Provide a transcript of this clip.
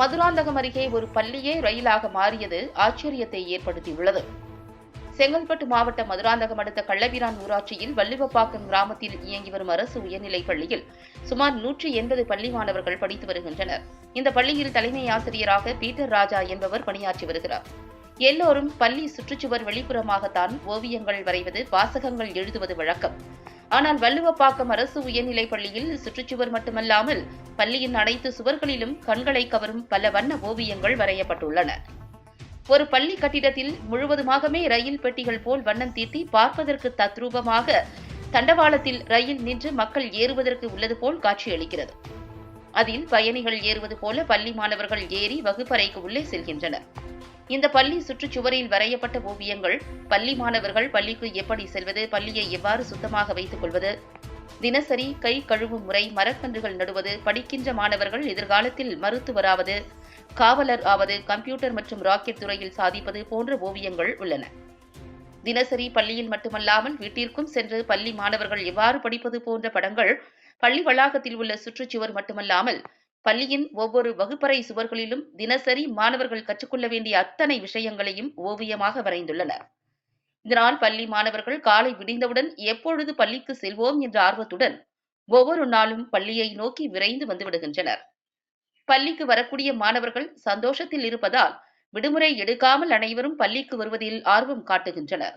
மதுராந்தகம் அருகே ஒரு பள்ளியே ரயிலாக மாறியது ஆச்சரியத்தை ஏற்படுத்தியுள்ளது. செங்கல்பட்டு மாவட்டம் மதுராந்தகம் அடுத்த கள்ளவீரான் ஊராட்சியில் வள்ளிவப்பாக்கம் கிராமத்தில் இயங்கி வரும் அரசு உயர்நிலைப் பள்ளியில் சுமார் நூற்றி எண்பது பள்ளி மாணவர்கள் படித்து வருகின்றனர். இந்த பள்ளியில் தலைமை ஆசிரியராக பீட்டர் ராஜா என்பவர் பணியாற்றி வருகிறார். எல்லோரும் பள்ளி சுற்றுச்சுவர் வெளிப்புறமாகத்தான் ஓவியங்கள் வரைவது வாசகங்கள் எழுதுவது வழக்கம். ஆனால் வள்ளுவப்பாக்கம் அரசு உயர்நிலைப் பள்ளியில் சுற்றுச்சுவர் மட்டுமல்லாமல் பள்ளியின் அனைத்து சுவர்களிலும் கண்களை கவரும் பல வண்ண ஓவியங்கள் வரையப்பட்டுள்ளன. ஒரு பள்ளி கட்டிடத்தில் முழுவதுமாகவே ரயில் பெட்டிகள் போல் வண்ணம் தீட்டி பார்ப்பதற்கு தத்ரூபமாக தண்டவாளத்தில் ரயில் நின்று மக்கள் ஏறுவதற்கு உள்ளது போல் காட்சியளிக்கிறது. அதில் பயணிகள் ஏறுவது போல பள்ளி மாணவர்கள் ஏறி வகுப்பறைக்கு உள்ளே செல்கின்றனர். இந்த பள்ளி சுற்றுச்சுவரில் வரையப்பட்ட ஓவியங்கள் பள்ளி மாணவர்கள் பள்ளிக்கு எப்படி செல்வது பள்ளியை எவ்வாறு சுத்தமாக வைத்துக் கொள்வது? தினசரி கை கழுவும் முறை மரக்கன்றுகள் நடுவது படிக்கின்ற மாணவர்கள் எதிர்காலத்தில் மருத்துவராவது காவலர் ஆவது கம்ப்யூட்டர் மற்றும் ராக்கெட் துறையில் சாதிப்பது போன்ற ஓவியங்கள் உள்ளன. தினசரி பள்ளியில் மட்டுமல்லாமல் வீட்டிற்கும் சென்று பள்ளி மாணவர்கள் எவ்வாறு படிப்பது போன்ற படங்கள் பள்ளி வளாகத்தில் உள்ள சுற்றுச்சுவர் மட்டுமல்லாமல் பள்ளியின் ஒவ்வொரு வகுப்பறை சுவர்களிலும் தினசரி மாணவர்கள் கற்றுக்கொள்ள வேண்டிய அத்தனை விஷயங்களையும் ஓவியமாக வரைந்துள்ளனர். இதனால் பள்ளி மாணவர்கள் காலை விடிந்தவுடன் எப்பொழுது பள்ளிக்கு செல்வோம் என்ற ஆர்வத்துடன் ஒவ்வொரு நாளும் பள்ளியை நோக்கி விரைந்து வந்துவிடுகின்றனர். பள்ளிக்கு வரக்கூடிய மாணவர்கள் சந்தோஷத்தில் இருப்பதால் விடுமுறை எடுக்காமல் அனைவரும் பள்ளிக்கு வருவதில் ஆர்வம் காட்டுகின்றனர்.